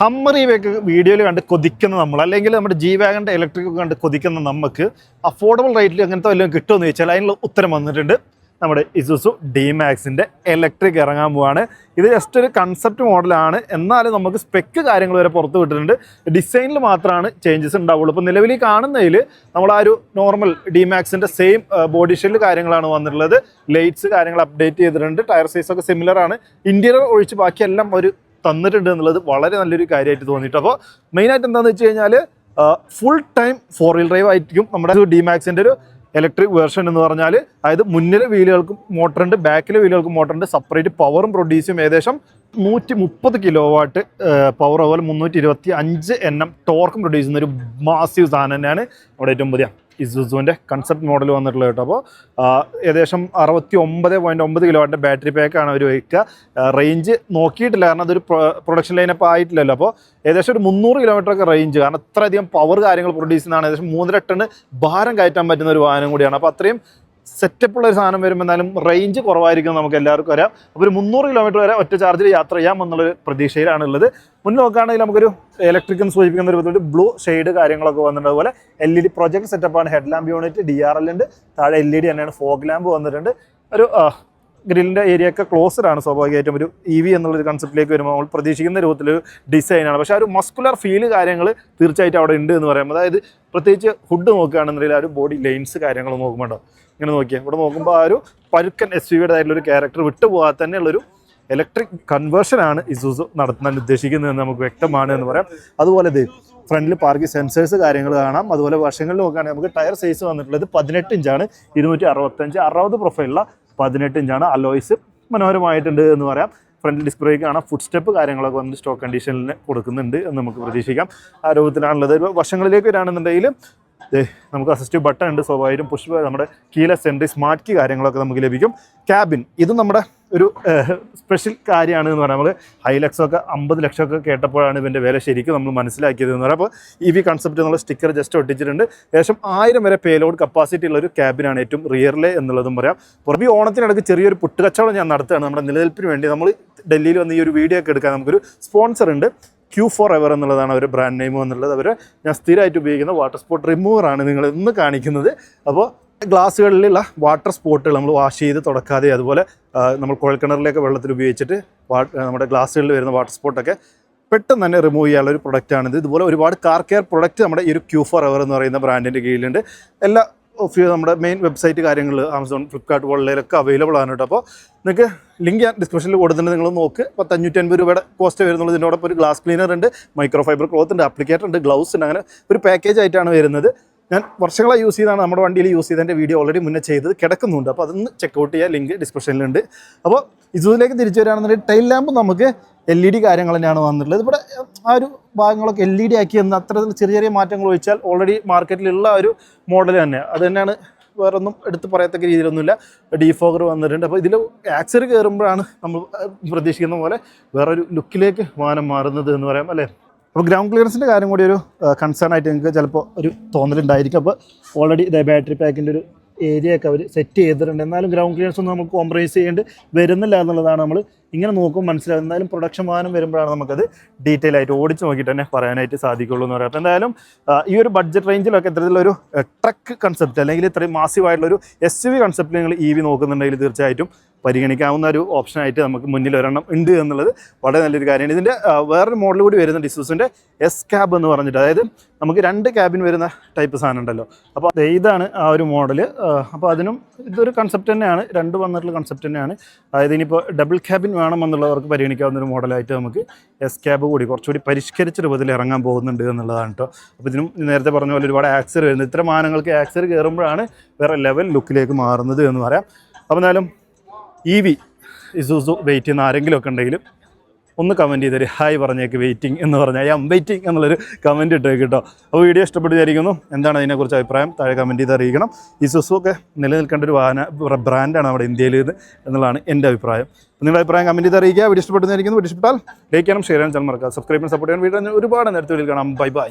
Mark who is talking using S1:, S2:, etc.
S1: Summary ഒക്കെ വീഡിയോയിൽ കണ്ട് കൊതിക്കുന്ന നമ്മൾ അല്ലെങ്കിൽ നമ്മുടെ ജി വാഗന്റെ ഇലക്ട്രിക് കണ്ട് കൊതിക്കുന്ന നമുക്ക് അഫോർഡബിൾ റേറ്റിൽ അങ്ങനത്തെ വല്ലതും കിട്ടുമെന്ന് ചോദിച്ചാൽ അതിനുള്ള ഉത്തരം വന്നിട്ടുണ്ട്. നമ്മുടെ ഇസുസു ഡി മാക്സിന്റെ ഇലക്ട്രിക് ഇറങ്ങാൻ പോവാണ്. ഇത് ജസ്റ്റ് ഒരു കൺസെപ്റ്റ് മോഡലാണ് എന്നാലും നമുക്ക് സ്പെക്ക് കാര്യങ്ങൾ വരെ പുറത്ത് വിട്ടിട്ടുണ്ട്. ഡിസൈനിൽ മാത്രമാണ് ചേഞ്ചസ് ഉണ്ടാവുള്ളൂ. ഇപ്പോൾ നിലവിൽ ഈ കാണുന്നതിൽ നമ്മൾ ആ ഒരു നോർമൽ ഡി മാക്സിന്റെ സെയിം ബോഡി ഷെല്ല് കാര്യങ്ങളാണ് വന്നിട്ടുള്ളത്. ലൈറ്റ്സ് കാര്യങ്ങൾ അപ്ഡേറ്റ് ചെയ്തിട്ടുണ്ട്. ടയർ സൈസൊക്കെ സിമിലർ ആണ്. ഇന്റീരിയർ ഒഴിച്ച് ബാക്കിയെല്ലാം ഒരു തന്നിട്ടുണ്ട് എന്നുള്ളത് വളരെ നല്ലൊരു കാര്യമായിട്ട് തോന്നിയിട്ട് അപ്പോൾ മെയിനായിട്ട് എന്താണെന്ന് വെച്ച് കഴിഞ്ഞാൽ full time four wheel drive ആയിരിക്കും നമ്മുടെ ഡി മാക്സിന്റെ ഒരു ഇലക്ട്രിക് വേർഷൻ എന്ന് പറഞ്ഞാൽ അതായത് മുന്നിലെ വീലുകൾക്കും മോട്ടറുണ്ട് ബാക്കിലെ വീലുകൾക്കും മോട്ടറുണ്ട് സെപ്പറേറ്റ് പവറും പ്രൊഡ്യൂസ് ചെയ്യും. ഏകദേശം നൂറ്റി മുപ്പത് കിലോ വാട്ട് പവർ അതുപോലെ മുന്നൂറ്റി ഇരുപത്തി അഞ്ച് എൻ എം ടോർക്കും പ്രൊഡ്യൂസ് ചെയ്യുന്ന ഒരു മാസീവ് സാധനം തന്നെയാണ് അവിടെ ഏറ്റവും പുതിയ ഇസുസുവിന്റെ കൺസെപ്റ്റ് മോഡൽ വന്നിട്ടുള്ളത് കേട്ടോ. അപ്പോൾ ഏകദേശം അറുപത്തി ഒമ്പത് പോയിന്റ് ഒമ്പത് കിലോ വാട്ടിന്റെ ബാറ്ററി പാക്കാണ് അവർ വയ്ക്കുക. റേഞ്ച് നോക്കിയിട്ടില്ല കാരണം അതൊരു പ്രൊഡക്ഷൻ ലൈനപ്പ് ആയിട്ടില്ലല്ലോ. അപ്പോൾ ഏകദേശം ഒരു മുന്നൂറ് കിലോമീറ്ററൊക്കെ റേഞ്ച് കാരണം അത്രയധികം പവർ കാര്യങ്ങൾ പ്രൊഡ്യൂസ് ചെയ്യുന്നതാണ്. ഏകദേശം മൂന്നര ടൺ ഭാരം കയറ്റാൻ പറ്റുന്ന ഒരു വാഹനം കൂടിയാണ്. അപ്പോൾ അത്രയും സെറ്റപ്പ് ഉള്ള ഒരു സാധനം വരുമ്പോൾ എന്നാലും റേഞ്ച് കുറവായിരിക്കും നമുക്ക് എല്ലാവർക്കും വരാം അപ്പോൾ ഒരു മുന്നൂറ് കിലോമീറ്റർ വരെ ഒറ്റ ചാർജിൽ യാത്ര ചെയ്യാം എന്നുള്ളൊരു പ്രതീക്ഷയിലാണ് ഉള്ളത് മുന്നിൽ നോക്കുകയാണെങ്കിൽ നമുക്കൊരു ഇലക്ട്രിക്കൽ സൂചിപ്പിക്കുന്ന ഒരു ബ്ലൂ ഷെയ്ഡ് കാര്യങ്ങളൊക്കെ വന്നിട്ടുണ്ട് അതുപോലെ എൽ ഇ ഡി പ്രൊജക്ട് സെറ്റപ്പാണ് head lamp unit D R L ഉണ്ട്. താഴെ എൽ ഇ ഡി തന്നെയാണ് ഫോഗ് ലാമ്പ് വന്നിട്ടുണ്ട്. ഒരു ഗ്രില്ലിന്റെ ഏരിയ ഒക്കെ ക്ലോസ്ഡ് ആണ് സ്വാഭാവികമായിട്ടും ഒരു ഇ വി എന്നുള്ളൊരു കൺസെപ്റ്റിലേക്ക് വരുമ്പോൾ നമ്മൾ പ്രതീക്ഷിക്കുന്ന രൂപത്തിലൊരു ഡിസൈനാണ് പക്ഷേ ആ ഒരു മസ്കുലർ ഫീൽ കാര്യങ്ങൾ തീർച്ചയായിട്ടും അവിടെ ഉണ്ട് എന്ന് പറയുമ്പോൾ അതായത് പ്രത്യേകിച്ച് ഫുഡ് നോക്കുകയാണെന്നുണ്ടെങ്കിൽ ആ ഒരു ബോഡി ലൈൻസ് കാര്യങ്ങൾ നോക്കുമ്പോൾ ഇങ്ങനെ നോക്കിയാൽ ഇവിടെ നോക്കുമ്പോൾ ആ ഒരു പരുക്കൻ എസ് യുടെ ആയിട്ടുള്ള ഒരു ക്യാരക്ടർ വിട്ടുപോകാതെ തന്നെയുള്ളൊരു ഇലക്ട്രിക് കൺവേർഷനാണ് ഇസൂസു നടത്താൻ ഉദ്ദേശിക്കുന്നതെന്ന് നമുക്ക് വ്യക്തമാണ് എന്ന് പറയാം. അതുപോലെ ഇത് ഫ്രണ്ടിൽ പാർക്കിംഗ് സെൻസേഴ്സ് കാര്യങ്ങൾ കാണാം. അതുപോലെ വർഷങ്ങളിൽ നോക്കുകയാണെങ്കിൽ നമുക്ക് ടയർ സൈസ് വന്നിട്ടുള്ളത് പതിനെട്ട് ഇഞ്ചാണ് ഇരുന്നൂറ്റി അറുപത്തഞ്ച്. അറുപത് പ്രൊഫൈലുള്ള പതിനെട്ട് ഇഞ്ചാണ്. അലോയ്സ് മനോഹരമായിട്ടുണ്ട് എന്ന് പറയാം. ഫ്രണ്ട് ഡിസ്പ്ലേ കാണാം ഫുഡ് സ്റ്റെപ്പ് കാര്യങ്ങളൊക്കെ വന്ന് സ്റ്റോക്ക് കണ്ടീഷനിൽ കൊടുക്കുന്നുണ്ട് എന്ന് നമുക്ക് പ്രതീക്ഷിക്കാം. ആ രൂപത്തിലാണുള്ളത്. വർഷങ്ങളിലേക്ക് വരികയാണെന്നുണ്ടെങ്കിൽ ദേ, നമുക്ക് അസിസ്റ്റീവ് ബട്ടൺ ഉണ്ട്. സ്വാഭാവികം പുഷ് നമ്മുടെ കീലെസ് എൻട്രി സ്മാർട്ട് കീ കാര്യങ്ങളൊക്കെ നമുക്ക് ലഭിക്കും. ക്യാബിൻ ഇത് നമ്മുടെ ഒരു സ്പെഷ്യൽ കാര്യമാണ് എന്ന് പറഞ്ഞാൽ നമ്മൾ ഹൈലക്സ് ഒക്കെ അമ്പത് ലക്ഷമൊക്കെ കേട്ടപ്പോഴാണ് ഇതിന്റെ വില ശരിക്കും നമ്മൾ മനസ്സിലാക്കിയത് എന്ന് പറയുമ്പോൾ ഇ വി കൺസെപ്റ്റ് എന്നുള്ള സ്റ്റിക്കർ ജസ്റ്റ് ഒട്ടിച്ചിട്ടുണ്ട്. ഏകദേശം ആയിരം വരെ പേലോഡ് കപ്പാസിറ്റി ഉള്ള ഒരു ക്യാബിനാണ് ഏറ്റവും റിയറിലെ എന്നുള്ളതും പറയാം. പുറമെ ഓണത്തിനിടയ്ക്ക് ചെറിയൊരു പുട്ടുകച്ചവടം ഞാൻ നടത്തുകയാണ്. നമ്മുടെ നിലനിൽപ്പിന് വേണ്ടി നമ്മൾ ഡൽഹിയിൽ വന്ന് ഈ ഒരു വീഡിയോ ഒക്കെ എടുക്കാൻ നമുക്കൊരു സ്പോൺസർ ഉണ്ട്. ക്യൂ ഫോർ എവർ എന്നുള്ളതാണ് അവർ ബ്രാൻഡ് നെയിം എന്നുള്ളത്. അവർ ഞാൻ സ്ഥിരമായിട്ട് ഉപയോഗിക്കുന്ന വാട്ടർ സ്പോട്ട് റിമൂവറാണ് നിങ്ങൾ ഇന്ന് കാണിക്കുന്നത്. അപ്പോൾ ഗ്ലാസ്സുകളിലുള്ള വാട്ടർ സ്പോട്ടുകൾ നമ്മൾ വാഷ് ചെയ്ത് തുടക്കാതെ അതുപോലെ നമ്മൾ കുഴൽക്കിണറിലേക്ക് വെള്ളത്തിൽ ഉപയോഗിച്ചിട്ട് നമ്മുടെ ഗ്ലാസ്സുകളിൽ വരുന്ന വാട്ടർ സ്പോട്ടൊക്കെ പെട്ടെന്ന് തന്നെ റിമൂവ് ചെയ്യാനുള്ള ഒരു പ്രൊഡക്റ്റാണിത് ഇതുപോലെ ഒരുപാട് കാർ കെയർ പ്രൊഡക്റ്റ് നമ്മുടെ ഈ ഒരു ക്യൂ ഫോർ എവർ എന്ന് പറയുന്ന ബ്രാൻഡിന്റെ കീഴിലുണ്ട്. എല്ലാ ഓഫ് നമ്മുടെ മെയിൻ വെബ്സൈറ്റ് കാര്യങ്ങൾ ആമസോൺ ഫ്ലിപ്കാർട്ട് പോലുള്ളതിലൊക്കെ അവൈലബിൾ ആണ് കേട്ടോ. അപ്പോൾ നിങ്ങൾക്ക് ലിങ്ക് ഞാൻ ഡിസ്ക്രിപ്ഷനിൽ കൊടുത്തിട്ടുണ്ട് നിങ്ങൾ നോക്ക്. ഇപ്പോൾ അഞ്ഞൂറ്റി അൻപത് രൂപയുടെ കോസ്റ്റ് വരുന്നുള്ളൂ ഇതിനോടൊപ്പം ഒരു ഗ്ലാസ് ക്ലീനർ ഉണ്ട് മൈക്രോ ഫൈബർ ക്ലോത്ത് ഉണ്ട് അപ്ലിക്കേറ്റർ ഉണ്ട് ഗ്ലൗസ് ഉണ്ട് അങ്ങനെ ഒരു പാക്കേജ് ആയിട്ടാണ് വരുന്നത്. ഞാൻ വർഷങ്ങളായി യൂസ് ചെയ്താണ് നമ്മുടെ വണ്ടിയിൽ യൂസ് ചെയ്തതിന്റെ വീഡിയോ ഓൾറെഡി മുന്നേ ചെയ്തത്. കിടക്കുന്നുണ്ട്. അപ്പോൾ അതൊന്ന് ചെക്കൗട്ട് ചെയ്യുക ലിങ്ക് ഡിസ്ക്രിപ്ഷനിലുണ്ട് അപ്പോൾ ഇസുവിലേക്ക് തിരിച്ചു വരികയാണെന്നുണ്ടെങ്കിൽ ടൈൽ ലാമ്പ് നമുക്ക് എൽ ഇ ഡി കാര്യങ്ങൾ തന്നെയാണ് വന്നിട്ടുള്ളത്. ഇവിടെ ആ ഒരു ഭാഗങ്ങളൊക്കെ എൽ ഇ ഡി ആക്കി എന്ന് അത്തരത്തിൽ ചെറിയ ചെറിയ മാറ്റങ്ങൾ ഒഴിച്ചാൽ ഓൾറെഡി മാർക്കറ്റിലുള്ള ഒരു മോഡൽ തന്നെ. അത് തന്നെയാണ് വേറൊന്നും എടുത്ത് പറയത്തക്ക രീതിയിലൊന്നുമില്ല. ഡീഫോഗർ വന്നിട്ടുണ്ട്. അപ്പോൾ ഇതിൽ ആക്സറി കയറുമ്പോഴാണ് നമ്മൾ പ്രതീക്ഷിക്കുന്ന പോലെ വേറൊരു ലുക്കിലേക്ക് വാഹനം മാറുന്നത് എന്ന് പറയാം. അല്ലേ? അപ്പോൾ ഗ്രൗണ്ട് ക്ലിയറൻസിന്റെ കാര്യം കൂടി ഒരു കൺസേൺ ആയിട്ട് നിങ്ങൾക്ക് ചിലപ്പോൾ ഒരു തോന്നലുണ്ടായിരിക്കും. അപ്പോൾ ഓൾറെഡി ഇതേ ബാറ്ററി പാക്കിന്റെ ഒരു ഏരിയ ഒക്കെ അവർ സെറ്റ് ചെയ്തിട്ടുണ്ട്. എന്നാലും ഗ്രൗണ്ട് ക്ലിയറൻസ് ഒന്നും നമുക്ക് കോംപ്രമൈസ് ചെയ്യേണ്ടി വരുന്നില്ല എന്നുള്ളതാണ് നമ്മൾ ഇങ്ങനെ നോക്കും മനസ്സിലാവും. എന്തായാലും പ്രൊഡക്ഷൻ വാഹനം വരുമ്പോഴാണ് നമുക്കത് ഡീറ്റെയിൽ ആയിട്ട് ഓടിച്ച് നോക്കിയിട്ട് തന്നെ പറയാനായിട്ട് സാധിക്കുള്ളൂ എന്ന് പറയാം. എന്തായാലും ഈ ഒരു ബഡ്ജറ്റ് റേഞ്ചിലൊക്കെ ഇത്തരത്തിലൊരു ട്രക്ക് കൺസെപ്റ്റ് അല്ലെങ്കിൽ ഇത്രയും മാസീവായിട്ടുള്ളൊരു എസ് യു വി കൺസെപ്റ്റ് നിങ്ങൾ ഇ വി നോക്കുന്നുണ്ടെങ്കിൽ തീർച്ചയായിട്ടും പരിഗണിക്കാവുന്ന ഒരു ഓപ്ഷനായിട്ട് നമുക്ക് മുന്നിൽ ഒരെണ്ണം ഉണ്ട് എന്നുള്ളത് വളരെ നല്ലൊരു കാര്യമാണ്. ഇതിന്റെ വേറൊരു മോഡൽ കൂടി വരുന്ന ഡിസൂസിന്റെ എസ് ക്യാബ് എന്ന് പറഞ്ഞിട്ട്. അതായത് നമുക്ക് രണ്ട് ക്യാബിൻ വരുന്ന ടൈപ്പ് സാധനം ഉണ്ടല്ലോ. അപ്പോൾ ഇതാണ് ആ ഒരു മോഡൽ അപ്പോൾ അതിനും ഇതൊരു കൺസെപ്റ്റ് തന്നെയാണ്. രണ്ട് വന്നിട്ടുള്ള കൺസെപ്റ്റ് തന്നെയാണ്. അതായത് ഇനിയിപ്പോൾ ഡബിൾ ക്യാബിൻ വേണമെന്നുള്ളവർക്ക് പരിഗണിക്കാവുന്ന ഒരു മോഡലായിട്ട് നമുക്ക് എസ് ക്യാബ് കൂടി കുറച്ചുകൂടി പരിഷ്കരിച്ച രൂപത്തിൽ ഇറങ്ങാൻ പോകുന്നുണ്ട് എന്നുള്ളതാണ് കേട്ടോ അപ്പോൾ ഇതിനും നേരത്തെ പറഞ്ഞ പോലെ ഒരുപാട് ആക്സർ വരുന്നത് ഇത്തരം വാഹനങ്ങൾക്ക് ആക്സർ കയറുമ്പോഴാണ് വേറെ ലെവൽ ലുക്കിലേക്ക് മാറുന്നത് എന്ന് പറയാം. അപ്പോൾ എന്നാലും ഇ വി ഇസൂസു വെയിറ്റ് ചെയ്യുന്ന ആരെങ്കിലും ഒക്കെ ഉണ്ടെങ്കിൽ ഒന്ന് കമന്റ് ചെയ്തൊരു ഹായ് പറഞ്ഞേക്ക് വെയിറ്റിംഗ് എന്ന് പറഞ്ഞാൽ ഐ എം വെയിറ്റിംഗ് എന്നുള്ളൊരു കമന്റ് ഇട്ടേക്ക് കേട്ടോ. അപ്പോൾ വീഡിയോ ഇഷ്ടപ്പെട്ട് വിചാരിക്കുന്നു എന്താണ് അതിനെക്കുറിച്ച് അഭിപ്രായം? താഴെ കമന്റ് ചെയ്ത് അറിയിക്കണം. ഈ ഒക്കെ നിലനിൽക്കേണ്ട ഒരു വാഹന ബ്രാൻഡാണ് നമ്മുടെ ഇന്ത്യയിൽ എന്നുള്ളതാണ് എന്റെ അഭിപ്രായം. നിങ്ങളുടെ അഭിപ്രായം കമന്റ് ചെയ്ത് അറിയിക്കുക. വീഡിയോ ഇഷ്ടപ്പെട്ടിരിക്കുന്നു വീഡിയോ ഇഷ്ടപ്പെട്ടാൽ ലൈക്ക് ചെയ്യണം ഷെയർ ചെയ്യാൻ ചാനൽ മറക്കുക സബ്സ്ക്രൈബ് ചെയ്യാൻ സപ്പോർട്ട് ചെയ്യാൻ വീഡിയോ ഒരുപാട് നേരത്തെ വീട്ടിൽ കാണാം. Bye bye